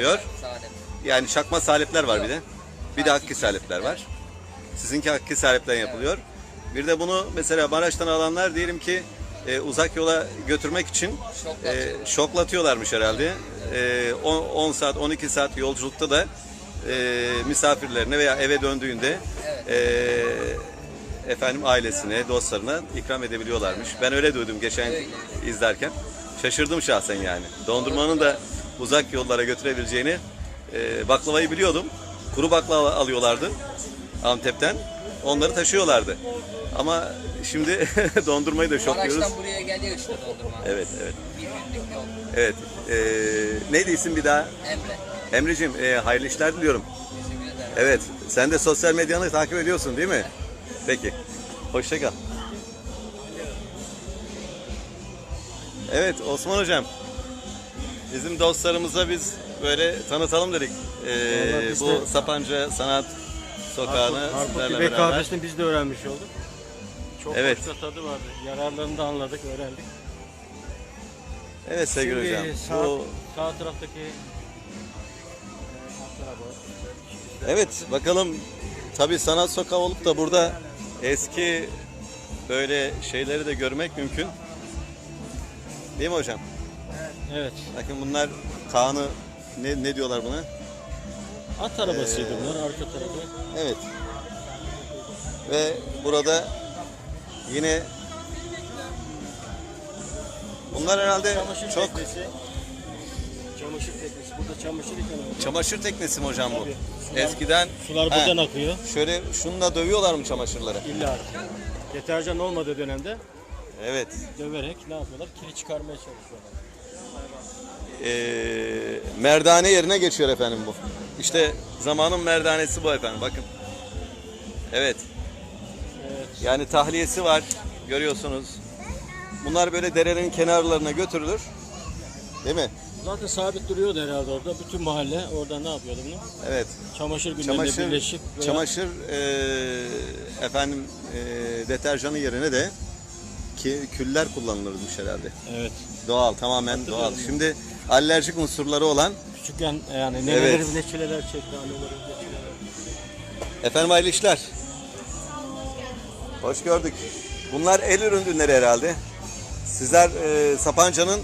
oluyor. Yani çakma salepler var bir de. Bir de hakki salepler var. Sizinki hakki salepten yapılıyor. Bir de bunu mesela Maraş'tan alanlar diyelim ki e, uzak yola götürmek için e, Şoklatıyor. şoklatıyorlarmış herhalde. E, 10, 10 saat 12 saat yolculukta da e, misafirlerine veya eve döndüğünde e, efendim ailesine, dostlarına ikram edebiliyorlarmış. Ben öyle duydum geçen izlerken. Şaşırdım şahsen yani. Dondurmanın da uzak yollara götürebileceğini e, baklavayı biliyordum. Kuru baklava alıyorlardı Antep'ten. Onları taşıyorlardı. Ama şimdi dondurmayı da şokluyoruz. Maraş'tan buraya geliyor işte dondurma. Evet, evet. Bir. Evet. E, neydi isim bir daha? Emre. Emre'cim e, hayırlı işler diliyorum. Evet. Sen de sosyal medyanı takip ediyorsun değil mi? Peki. Hoşça kal. Evet Osman Hocam. Bizim dostlarımıza biz böyle tanıtalım dedik. Ee, biz bu de- Sapanca Sanat Sokağı'nı sizlerle Bey beraber. kahvesini biz de öğrenmiş olduk. Çok Evet. hoş bir tadı vardı. Yararlarını da anladık, öğrendik. Evet sevgili Şimdi hocam. Sağ, Bu, sağ taraftaki e, işte evet bakalım tabii Sanat Sokağı olup da burada eski böyle şeyleri de görmek mümkün. Değil mi hocam? Evet. Bakın bunlar Kaan'ı ne, ne diyorlar buna? At arabasıydı bunlar, arka tarafı. Evet. Ve burada yine bunlar herhalde Çamaşır çok teknesi. Çamaşır teknesi. Burada çamaşır yıkanıyor. çamaşır teknesi mi hocam bu? Tabii. Sular- Eskiden Sular He, buradan akıyor. şöyle şununla dövüyorlar mı çamaşırları? İlla deterjan olmadığı dönemde Evet. döverek ne yapıyorlar? Kiri çıkarmaya çalışıyorlar. Ee, merdane yerine geçiyor efendim bu. İşte zamanın merdanesi bu efendim bakın. Evet. Evet. Yani tahliyesi var görüyorsunuz. Bunlar böyle derelerin kenarlarına götürülür. Değil mi? Zaten sabit duruyordu herhalde orada. Bütün mahalle orada ne yapıyordu bunu? Evet. Çamaşır günlerinde Çamaşır, birleşip veya çamaşır e, efendim e, deterjanı yerine de ki küller kullanılırmış herhalde. Evet. Doğal, tamamen doğal. Şimdi alerjik unsurları olan Küçükken yani neler Evet. çileler çekti, çileler. efendim hayırlı işler. Hoş gördük. Bunlar el ürünleri herhalde. Sizler e, Sapanca'nın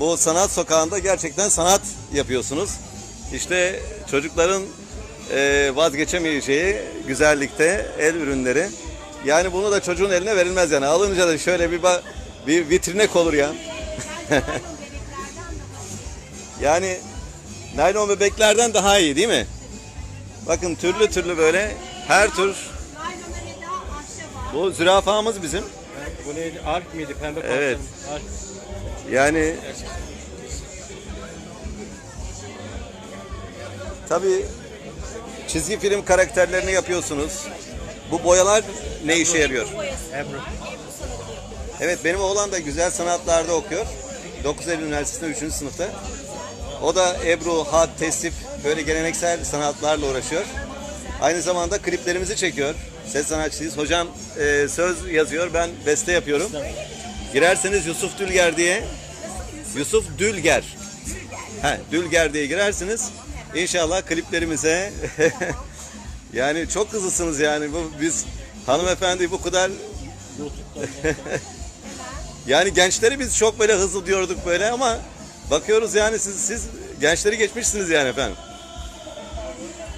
bu sanat sokağında gerçekten sanat yapıyorsunuz. İşte çocukların e, vazgeçemeyeceği güzellikte el ürünleri. Yani bunu da çocuğun eline verilmez yani. Alınca da şöyle bir bir vitrine konur ya. yani naylon bebeklerden daha iyi değil mi? Bakın türlü türlü böyle her tür bu zürafamız bizim. Bu neydi? Alp miydi? Pembe Evet. Yani tabii çizgi film karakterlerini yapıyorsunuz. Bu boyalar ne işe yarıyor? Ebru. Evet benim oğlan da güzel sanatlarda okuyor. 9 Eylül Üniversitesi'nde 3. sınıfta. O da Ebru, hat, tesip böyle geleneksel sanatlarla uğraşıyor. Aynı zamanda kliplerimizi çekiyor. Ses sanatçısıyız. Hocam e, söz yazıyor, ben beste yapıyorum. Girerseniz Yusuf Dülger diye. Yusuf Dülger. He, Dülger diye girersiniz. İnşallah kliplerimize yani çok hızlısınız yani bu biz hanımefendi bu kadar yani gençleri biz çok böyle hızlı diyorduk böyle ama bakıyoruz yani siz siz gençleri geçmişsiniz yani efendim.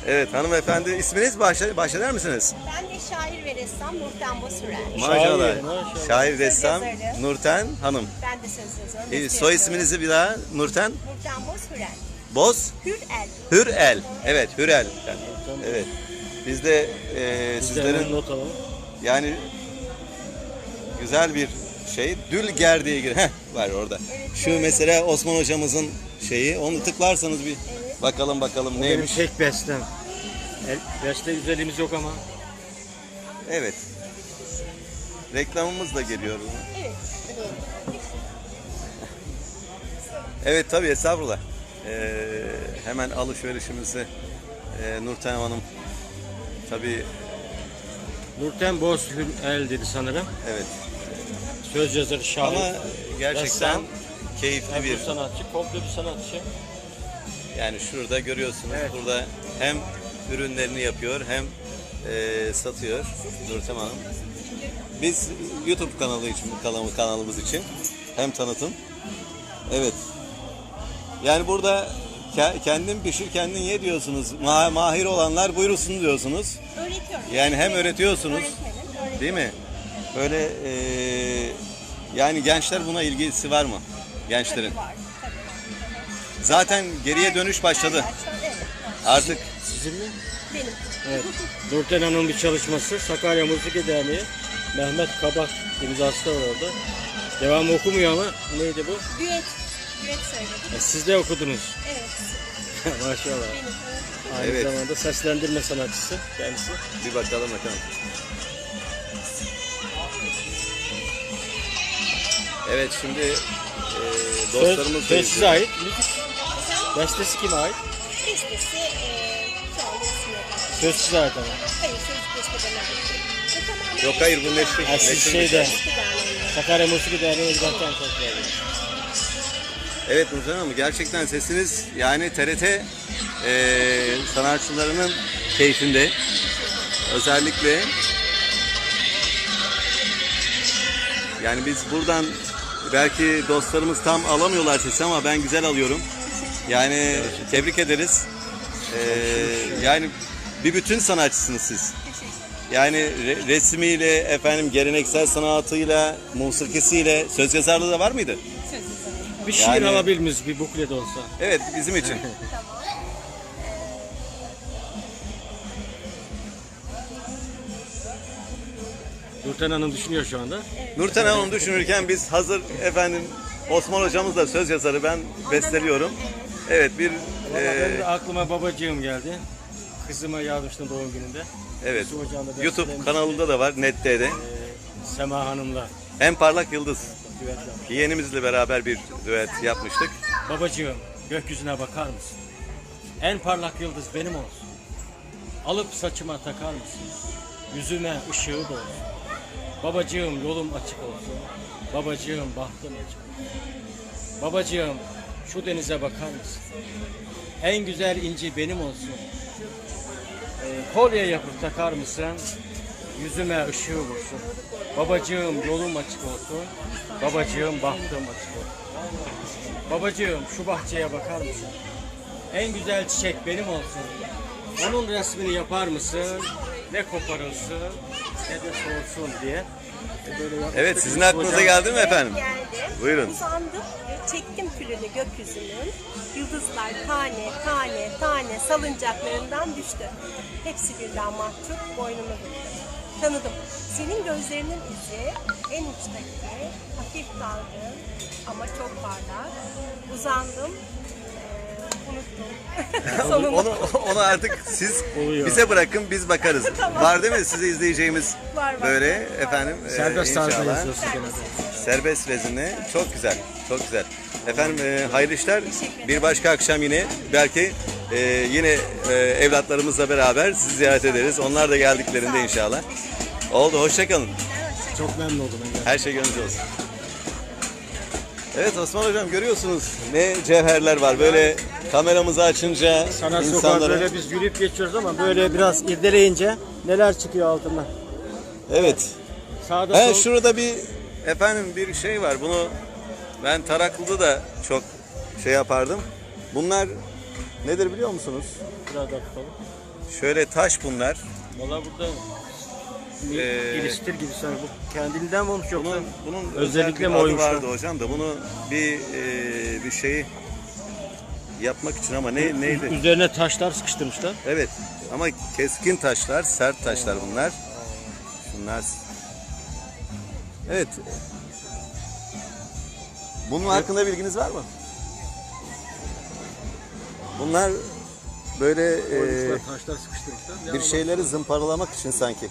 Evet hanımefendi isminiz bahşe- bahşeder misiniz? Ben de şair ve ressam Nurten Bosürer. Maşallah. Şair, maşallah. Şair ressam yazarı. Nurten Hanım. Ben de söz yazıyorum. E, beste soy isminizi bir daha Nurten Nurten Bosürer. Boz Hürel. Hürel. Evet Hürel. Evet. Biz de e, Biz de sizlerin not alalım. yani güzel bir şey. Dülger diye gir. Heh, var orada. Şu mesela Osman hocamızın şeyi. Onu tıklarsanız bir bakalım bakalım Benim neymiş. tek bestem. El, beste güzelliğimiz yok ama. Evet. Reklamımız da geliyor. Evet. Evet tabii estağfurullah. Ee, hemen alışverişimizi e, Nurten Hanım tabii Nurten Boz el dedi sanırım. evet Söz yazarı şair. ama gerçekten Ressam, keyifli bir sanatçı, komple bir sanatçı. Yani şurada görüyorsunuz. Evet. Burada hem ürünlerini yapıyor hem e, satıyor Nurten Hanım. Biz YouTube kanalı için kanalı, kanalımız için hem tanıtım. Evet. Yani burada ke- kendin pişir kendin ye diyorsunuz. Ma- mahir olanlar buyursun diyorsunuz. Öğretiyorum. Yani hem öğretiyorsunuz. Öğretmenim. Değil mi? Böyle e, yani gençler buna ilgisi var mı? Gençlerin. Tabii var. Tabii var. Zaten geriye dönüş başladı. Her yaştan, Evet. var. Artık Sizin mi? Benim. Evet. Nurten Hanım'ın bir çalışması Sakarya Müzik Derneği. Mehmet Kabak imzası da var orada. Devamı okumuyor ama neydi bu? Düet. Düet söyledim. E, siz de okudunuz. Evet. Maşallah. Benim. Aynı Evet. zamanda seslendirme sanatçısı kendisi. bir bakalım bakalım. Evet şimdi e, dostlarımız Söz, size ait. Müzik. Bestesi kime ait? Bestesi eee şu. Söz size ait ama. Hayır söz ait. Bu tamamen Yok hayır bu neşri. Ha, siz şeyde- bir şey. Derneğinde. Sakarya Müzik Derneği'ne çok beğendim. Evet Nurten Hanım gerçekten sesiniz yani TRT e, sanatçılarının keyfinde. Özellikle yani biz buradan belki dostlarımız tam alamıyorlar sesi ama ben güzel alıyorum. Yani tebrik ederiz. E, yani bir bütün sanatçısınız siz. Yani re- resmiyle, efendim geleneksel sanatıyla, musikisiyle, söz yazarlığı da var mıydı? Bir şiir Yani- alabilir miyiz bir buklet olsa? Evet bizim için. Nurten Hanım düşünüyor şu anda. Nurten Hanım düşünürken biz hazır efendim Osman hocamız da söz yazarı ben besteliyorum. Evet bir Valla e, benim de aklıma babacığım geldi. Kızıma yazmıştım doğum gününde. evet YouTube kanalında da var Net'te de. Ee, Sema Hanım'la En parlak yıldız. Yeğenimizle beraber bir düet yapmıştık. Babacığım gökyüzüne bakar mısın? En parlak yıldız benim olsun. Alıp saçıma takar mısın? Yüzüme ışığı dolsun. Babacığım yolum açık olsun. Babacığım bahtım açık olsun. Babacığım şu denize bakar mısın? En güzel inci benim olsun. Ee, kolye yapıp takar mısın? Yüzüme ışığı vursun. Babacığım yolum açık olsun. Babacığım bahtım açık olsun. Babacığım şu bahçeye bakar mısın? En güzel çiçek benim olsun. Onun resmini yapar mısın? Ne koparılsın ne de soğursun diye. Böyle yapmıştık. Evet sizin aklınıza geldi mi efendim? Geldi. Buyurun. Uzandım. Çektim külünü gökyüzünün. Yıldızlar tane tane tane salıncaklarından düştü. Hepsi birden mahcup boynumu büktü. Tanıdım. Senin gözlerinin izi en uçtaki hafif dalgın ama çok parlak. Uzandım. unuttum. Sonunda. Onu, onu artık siz Oluyor. bize bırakın biz bakarız. Var değil mi size izleyeceğimiz Var, var. böyle Var. efendim e, Serbest tarzda inşallah. yazıyorsun genelde. Serbest vezinle. Çok güzel. Çok güzel. Efendim e, hayırlı işler. Bir başka akşam yine belki e, yine e, evlatlarımızla beraber sizi ziyaret ederiz. Onlar da geldiklerinde inşallah. Oldu. Hoşçakalın. Çok memnun oldum. ben. Her şey gönlünüzce olsun. Evet Osman Hocam görüyorsunuz ne cevherler var. Böyle kameramızı açınca Sanat insanlara... böyle biz yürüyüp geçiyoruz ama böyle biraz irdeleyince neler çıkıyor altından. Evet. Sağda He, sol şurada bir efendim bir şey var. Bunu ben Taraklı'da da çok şey yapardım. Bunlar nedir biliyor musunuz? biraz daha tutalım. Şöyle taş bunlar. Valla burada Ee, ilistir gibi sanki bu kendiliğinden mi olmuş yoksa? Bunun bunun Özellikle mi oymuşlar? vardı hocam da bunu bir e, bir şeyi yapmak için ama ne neydi? Üzerine taşlar sıkıştırmışlar. Evet ama keskin taşlar, sert taşlar bunlar. Şunlar. Evet. Bunun hakkında bilginiz var mı? Bunlar böyle e, taşlar sıkıştırmışlar. Ne bir şeyleri zımparalamak için sanki.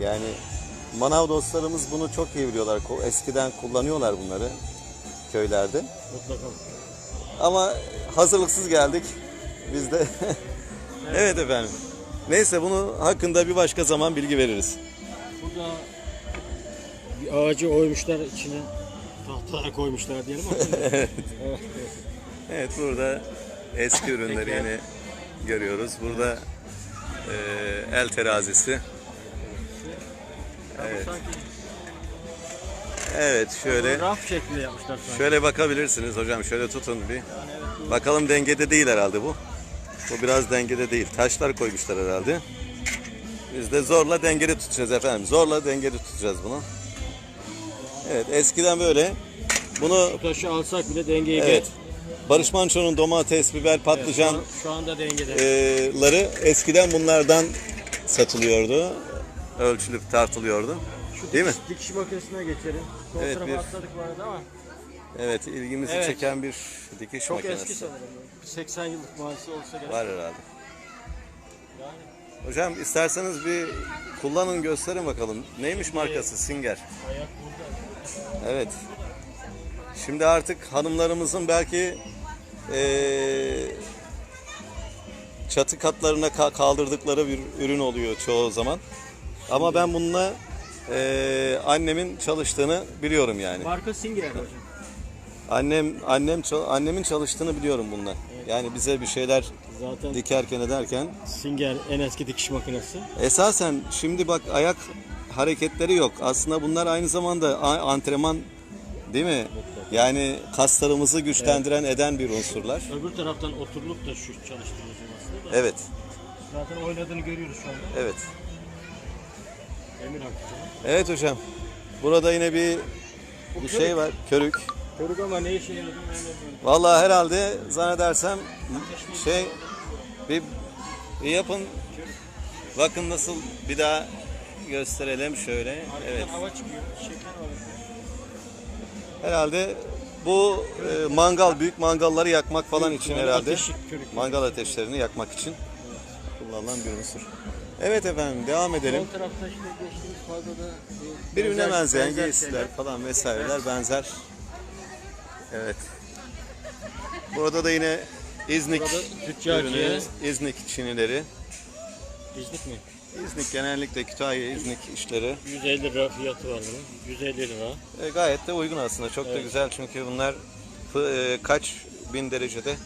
Yani manav dostlarımız bunu çok iyi biliyorlar. Eskiden kullanıyorlar bunları köylerde. Mutlaka. Ama hazırlıksız geldik. Biz de Evet efendim. Neyse bunu hakkında bir başka zaman bilgi veririz. Burada bir ağacı oymuşlar içine tahtalar koymuşlar diyelim ama Evet burada eski ürünleri yine görüyoruz. Burada e, el terazisi. Evet. Evet şöyle raf şekli yapmışlar sanki. şöyle bakabilirsiniz hocam. Şöyle tutun bir. Bakalım dengede değil herhalde bu. Bu biraz dengede değil. Taşlar koymuşlar herhalde. Biz de zorla dengede tutacağız efendim. Zorla dengede tutacağız bunu. Evet eskiden böyle bunu Bu taşı alsak bile dengeye evet. Barış Manço'nun domates, biber, patlıcan Şu, an- şu anda dengede. e, ları eskiden bunlardan satılıyordu. Ölçülüp tartılıyordu. Şu Değil mi? dikiş, dikiş makinesine geçelim. Sol Evet, bir- atladık bu arada ama Evet ilgimizi Evet. çeken bir dikiş çok makinesi eski sanırım. 80 yıllık muhasebe olsa gerek. var herhalde. Yani Hocam isterseniz bir kullanın gösterin bakalım. Neymiş markası? Singer. ayak burada. Evet. Şimdi artık hanımlarımızın belki eee, çatı katlarına ka- kaldırdıkları bir ürün oluyor çoğu zaman. Ama ben bununla eee, annemin çalıştığını biliyorum yani. Marka Singer hocam. Annem annem annemin çalıştığını biliyorum bununla. Yani bize bir şeyler Zaten dikerken ederken Singer en eski dikiş makinesi. Esasen şimdi bak ayak hareketleri yok. Aslında bunlar aynı zamanda antrenman değil mi? Yani kaslarımızı güçlendiren eden bir unsurlar. Öbür taraftan oturulup da şu çalıştığımız aslında da. Evet, Zaten oynadığını görüyoruz şu anda. evet. Emir Hakkı. Evet hocam. Burada yine bir bir şey var. Körük. Körük ama ne işe yaradığını ben de bilmiyorum. Vallahi herhalde zannedersem şey bir, bir yapın. Bakın nasıl bir daha gösterelim şöyle. Arkadan Evet. hava çıkıyor. Şeker var. Herhalde bu e, mangal, büyük mangalları yakmak falan için herhalde. Mangal ateşlerini yakmak için kullanılan bir unsur. Evet efendim devam edelim. Sol tarafta işte geçtiğimiz fazla da Birbirine benzer- benzeyen giysiler falan vesaireler benzer. Evet. Burada da yine İznik Burada tüccarcıya- ürünü, İznik çinileri. İznik mi? İznik genellikle Kütahya İznik işleri. 150 lira fiyatı var bunun. 150 lira. E, gayet de uygun aslında. Çok da güzel çünkü bunlar e, kaç bin derecede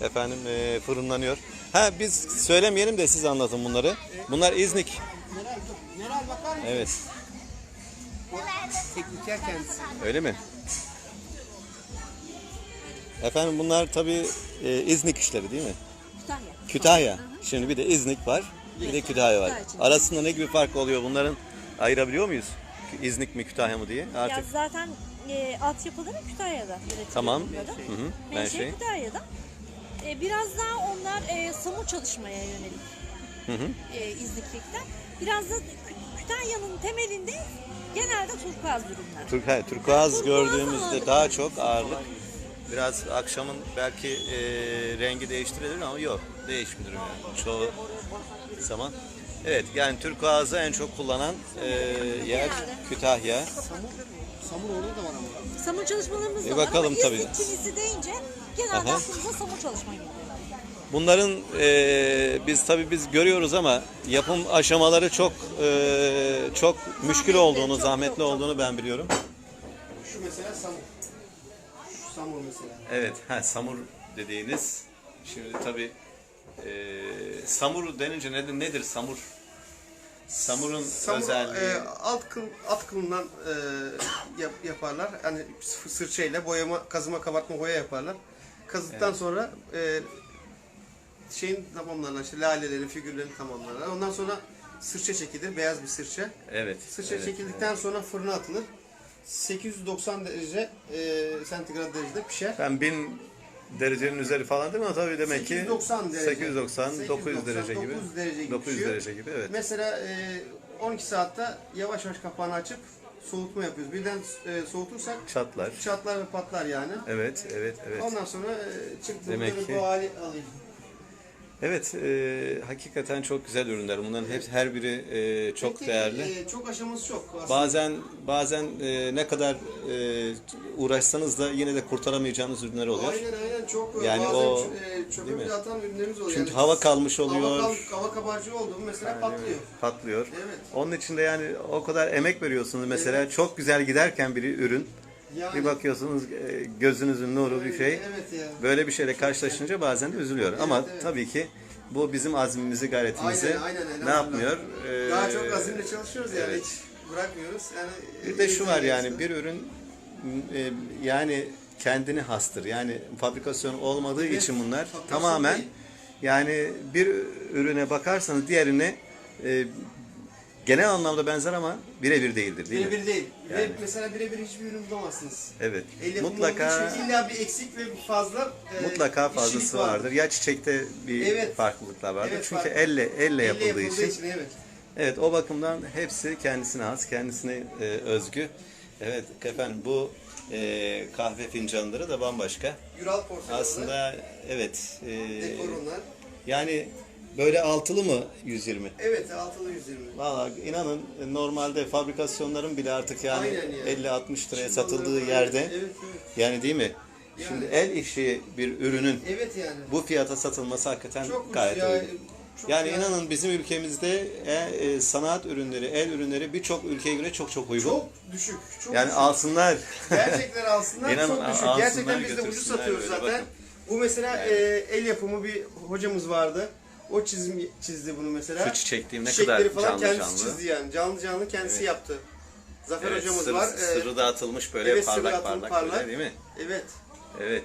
efendim e, fırınlanıyor. Ha biz söylemeyelim de siz anlatın bunları. Bunlar İznik. Evet. Tekniker kendisi. Öyle mi? Efendim bunlar tabii e, İznik işleri değil mi? Kütahya. Kütahya. Şimdi bir de İznik var. Bir de Kütahya var. Arasında ne gibi fark oluyor bunların? Ayırabiliyor muyuz? İznik mi Kütahya mı diye Ya artık. zaten e, altyapıları Kütahya'da üretiliyor Tamam. Hı hı. Ben Menşe şey. Kütahya'da. E, biraz daha onlar e, samur çalışmaya yönelik Hı hı. e, İzniklikten. Biraz da Kü- Kütahya'nın temelinde genelde turkuaz ürünler. Türk, he, turkuaz Turkuaz gördüğümüzde ağırlık. daha çok ağırlık. Biraz akşamın belki e, rengi değiştirilir ama yok değişmiyor yani çoğu zaman. Evet yani turkuazı en çok kullanan e, yer. Kütahya. Samur orada da var ama. Samur çalışmalarımız da E, var bakalım ama tabii. İznik çivisi deyince genelde Aha. aklımıza samur çalışma geliyor. Bunların e, biz tabii biz görüyoruz ama yapım aşamaları çok e, çok müşkül olduğunu, çok, zahmetli çok. olduğunu ben biliyorum. Şu mesela samur. Şu samur mesela. Evet, ha, samur dediğiniz. Şimdi tabii e, samur denince nedir, nedir samur? Samurun Samur özelliği. e, alt kıl, alt kılından e, yap, yaparlar. S- sırçayla boyama, kazıma, kabartma boya yaparlar. Kazıdıktan sonra e, şeyin tamamlarlar, işte lalelerin, figürlerin tamamlarlar. Ondan sonra sırça çekilir, beyaz bir sırça. evet. Sırça evet, çekildikten sonra fırına atılır. 890 derece e, santigrat derecede pişer. Ben bin derecenin üzeri falan değil mi? Tabii demek ki 890 derece. 890, 900 derece gibi. 900 derece gibi 900 pişiyor. derece gibi evet. Mesela e, 12 saatte yavaş yavaş kapağını açıp soğutma yapıyoruz. Birden e, soğutursak Çatlar. çatlar ve patlar yani. Evet, evet, evet. Ondan sonra e, çıktığında Demek ki- bu hali alayım. Evet, e, hakikaten çok güzel ürünler. Bunların hep her biri e, çok tek, değerli. e, çok aşaması çok aslında. Bazen bazen e, ne kadar e, uğraşsanız da yine de kurtaramayacağınız ürünler oluyor. Aynen aynen çok Yani bazen o- e, çöpe bile atan ürünlerimiz oluyor. Çünkü Yani hava kalmış oluyor. Hava, kal- hava kabarcığı oldu mu mesela patlıyor. Patlıyor. Evet. Onun için de yani o kadar emek veriyorsunuz mesela çok güzel giderken bir ürün Yani. Bir bakıyorsunuz e, gözünüzün nuru bir şey. Evet ya. Böyle bir şeyle karşılaşınca bazen de üzülüyor. Ama evet. tabii ki bu bizim azmimizi, gayretimizi Aynen, aynen, ne elhamdülillah. yapmıyor? Ee, Daha çok azimle çalışıyoruz yani evet. hiç bırakmıyoruz. Yani Bir de şu var yani bir ürün e, yani kendini hastır. Yani fabrikasyon olmadığı Evet, için bunlar tamamen değil. yani bir ürüne bakarsanız diğerine e, genel anlamda benzer ama birebir değildir değil mi? Birebir değil. Ve Yani. mesela birebir hiçbir ürün bulamazsınız. Evet. El yapımı Mutlaka için illa bir eksik ve bir fazla e, mutlaka fazlası vardır. Ya çiçekte bir Evet. farklılıklar vardır. Evet, Çünkü farklı. elle elle Elle yapıldığı için. evet. Evet o bakımdan hepsi kendisine has, kendisine e, özgü. Evet efendim bu e, kahve fincanları da bambaşka. Yural porselanı, Aslında evet. e, dekor onlar. yani böyle altılı mı 120? Evet altılı 120. Valla inanın e, normalde fabrikasyonların bile artık yani Aynen ya. 50-60 liraya Şimdi satıldığı yerde Evet evet. yani değil mi? Şimdi el işi bir ürünün Evet yani. bu fiyata satılması hakikaten Çok gayet ya. uygun. Çok Yani inanın bizim ülkemizde e, e, sanat ürünleri, el ürünleri birçok ülkeye göre çok çok uygun. çok düşük. Çok yani düşük. alsınlar. Gerçekten alsınlar İnanın, çok düşük. alsınlar, Gerçekten biz de ucuz satıyoruz zaten. bakın. Bu mesela e, el yapımı bir hocamız vardı. O çizim çizdi bunu mesela. Şu çiçekliğim ne Çiçekleri kadar falan canlı kendisi canlı. çizdi yani. Canlı canlı kendisi yaptı. Zafer Evet, hocamız sır- var. Ee, Sırrı dağıtılmış böyle evet, sırrı parlak parlak, parlak. böyle değil mi? Evet. Evet.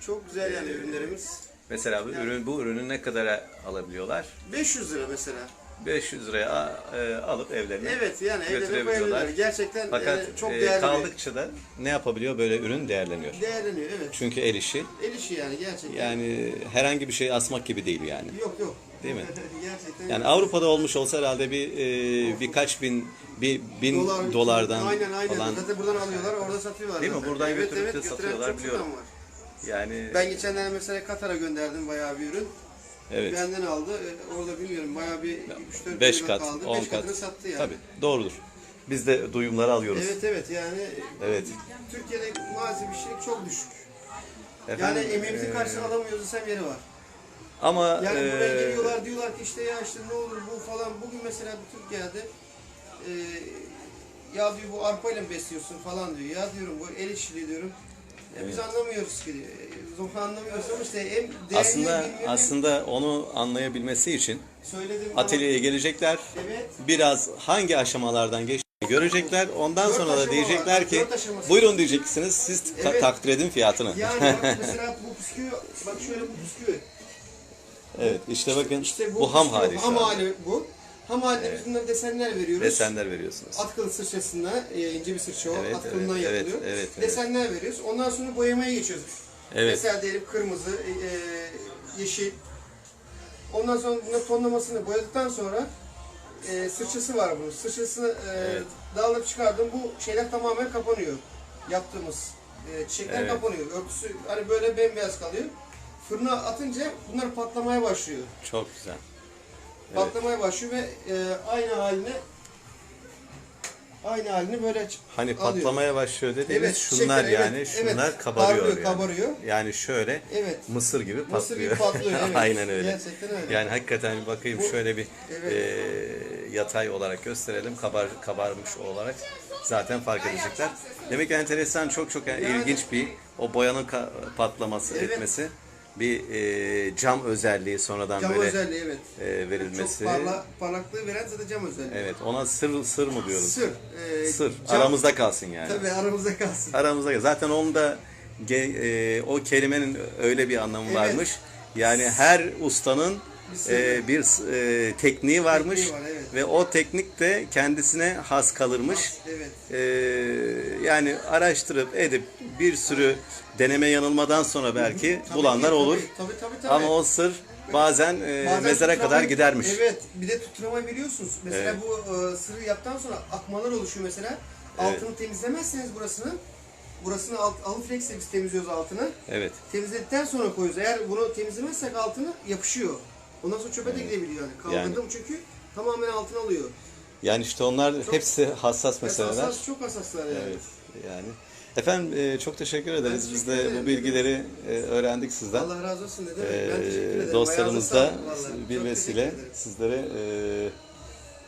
Çok güzel yani Ee, ürünlerimiz. Mesela bu ürün bu ürünü ne kadara alabiliyorlar? 500 lira mesela. 500 liraya e, alıp evlerine Evet yani evlerine götürebiliyorlar. koyabilirler. Gerçekten Fakat yani çok e, değerli kaldıkça da ne yapabiliyor? Böyle ürün değerleniyor. bir değerleniyor evet. Çünkü el işi. El işi yani gerçekten. Yani herhangi bir şey asmak gibi değil yani. Yok yok. Değil mi? gerçekten. Yani Avrupa'da olmuş olsa herhalde bir e, birkaç bin bir bin Dolar- dolardan aynen, aynen. falan Zaten buradan alıyorlar, orada satıyorlar. Değil mi? zaten. Buradan evet, götürüp evet, de götüren satıyorlar, çok biliyorum. adam var. yani Ben geçenlerde mesela Katar'a gönderdim bayağı bir ürün. Evet. Benden aldı. Ee, Orada bilmiyorum bayağı bir 3-4 5 ürün kat, kaldı. 10 5 kat. katını sattı yani. Tabii doğrudur. Biz de duyumları alıyoruz. Evet evet yani Evet. Türkiye'de maalesef işçilik çok düşük. Yani Efendim, emeğimizi e, karşına alamıyoruz desem yeri var. ama Yani e, buraya geliyorlar diyorlar ki işte ya işte ne olur bu falan. Bugün mesela bir Türk geldi. e, ya diyor bu arpayla mı besliyorsun falan diyor. Ya diyorum bu el işçiliği diyorum. Ya biz anlamıyoruz ki. E, anlamıyoruz ama işte değerini aslında hem aslında onu anlayabilmesi için söyledim atölyeye gelecekler. Evet. Biraz hangi aşamalardan geçtiğini görecekler. Ondan Dört sonra da diyecekler var, ki buyurun diyeceksiniz. Siz Evet. takdir edin fiyatını. Yani bak mesela bu bisküvi, bak şöyle bu bisküvi. evet işte bakın İşte bu, ham bisküvi, hali Ham hali bu. Ham halinde biz bunlara desenler veriyoruz. Desenler veriyorsunuz. Atkılı sırçasına, e, ince bir sırça o, Evet, atkılından evet, evet, yapılıyor. evet, evet. Desenler veriyoruz. Ondan sonra boyamaya geçiyoruz. Evet. Mesela diyelim kırmızı, e, yeşil. Ondan sonra bunun tonlamasını boyadıktan sonra e, sırçası var bunun. Sırçasını e, Evet. dağılıp çıkardım. Bu şeyler tamamen kapanıyor. Yaptığımız e, çiçekler Evet. kapanıyor. Örtüsü hani böyle bembeyaz kalıyor. Fırına atınca bunlar patlamaya başlıyor. Çok güzel. Patlamaya başlıyor ve e, aynı haline aynı halini böyle Hani alıyor. patlamaya başlıyor dediğimiz Evet, şunlar çiçekler, yani evet, şunlar evet. kabarıyor Parlıyor, yani. kabarıyor. Yani şöyle Evet. mısır gibi patlıyor. Mısır gibi patlıyor. Evet. Aynen öyle. Gerçekten öyle. Yani hakikaten bir bakayım Bu- şöyle bir Evet. e, yatay olarak gösterelim. Kabar kabarmış olarak zaten fark edecekler. Demek ki enteresan çok çok ilginç bir o boyanın ka- patlaması Evet. etmesi bir e, cam özelliği sonradan Cam böyle özelliği evet. e, verilmesi. Çok parla, parlaklığı veren zaten cam özelliği. Evet ona sır sır mı diyoruz? Sır. e, Sır. cam- Aramızda kalsın yani. Tabii aramızda kalsın. Aramızda zaten onun da ge- e, o kelimenin öyle bir anlamı Evet. varmış. Yani her ustanın Bir e, bir e, tekniği varmış Tekniği var, evet. ve o teknik de kendisine has kalırmış. Evet. E, yani araştırıp edip bir sürü deneme yanılmadan sonra belki Tabii bulanlar ki, olur. Tabii tabii. tabii, tabii. Ama o sır bazen, e, Bazen mezara kadar gidermiş. Evet. Bir de tutturama biliyorsunuz. Mesela Evet. bu e, sırrı yaptıktan sonra akmalar oluşuyor mesela. Evet. Altını temizlemezseniz burasını Burasını alt, aluflexle biz temizliyoruz altını. Evet. Temizledikten sonra koyuyoruz. Eğer bunu temizlemezsek altını yapışıyor. Ondan sonra çöpe de gidebiliyor yani. Kaldırdım çünkü tamamen altını alıyor. Yani işte onlar hepsi hassas Mesela meseleler. hassas, çok hassaslar yani. Evet. Yani Efendim e, çok teşekkür ederiz. Biz de ederim. bu bilgileri e, öğrendik sizden. Allah razı olsun ne demek. E, ben teşekkür ederim. dostlarımız da Ayağınıza sağlık vallahi. bir Çok vesile ederim. sizlere e,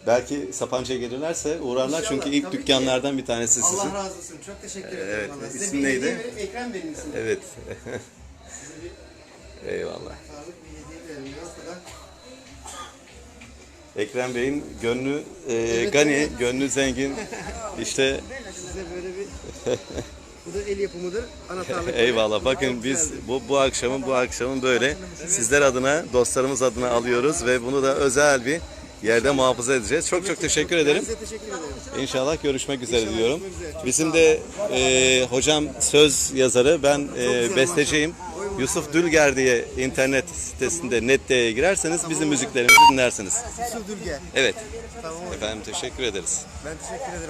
Belki Sapanca'ya gelirlerse uğrarlar İnşallah, çünkü ilk tabii ki. dükkanlardan bir tanesi sizin. Allah razı olsun. Çok teşekkür ederim. Evet, vallahi. Size isim neydi? vereyim, Ekrem benim isim. Evet. Eyvallah. Sağlık bir hediye verelim. O kadar. Ekrem Bey'in gönlü e, gani, gönlü zengin. İşte Size böyle bir... Bu da el yapımıdır. Anahtarlık. eyvallah. Bakın biz bu bu akşamın bu akşamın böyle sizler adına, dostlarımız adına alıyoruz ve bunu da özel bir yerde muhafaza edeceğiz. Çok çok teşekkür ederim. Size teşekkür ederim. İnşallah görüşmek üzere diyorum. Bizim de e, hocam söz yazarı, ben e, besteciyim. Yusuf Dülger diye internet sitesinde net'e girerseniz bizim müziklerimizi dinlersiniz. Yusuf Dülge. Evet. Tamam. Efendim teşekkür ederiz. Ben teşekkür ederim.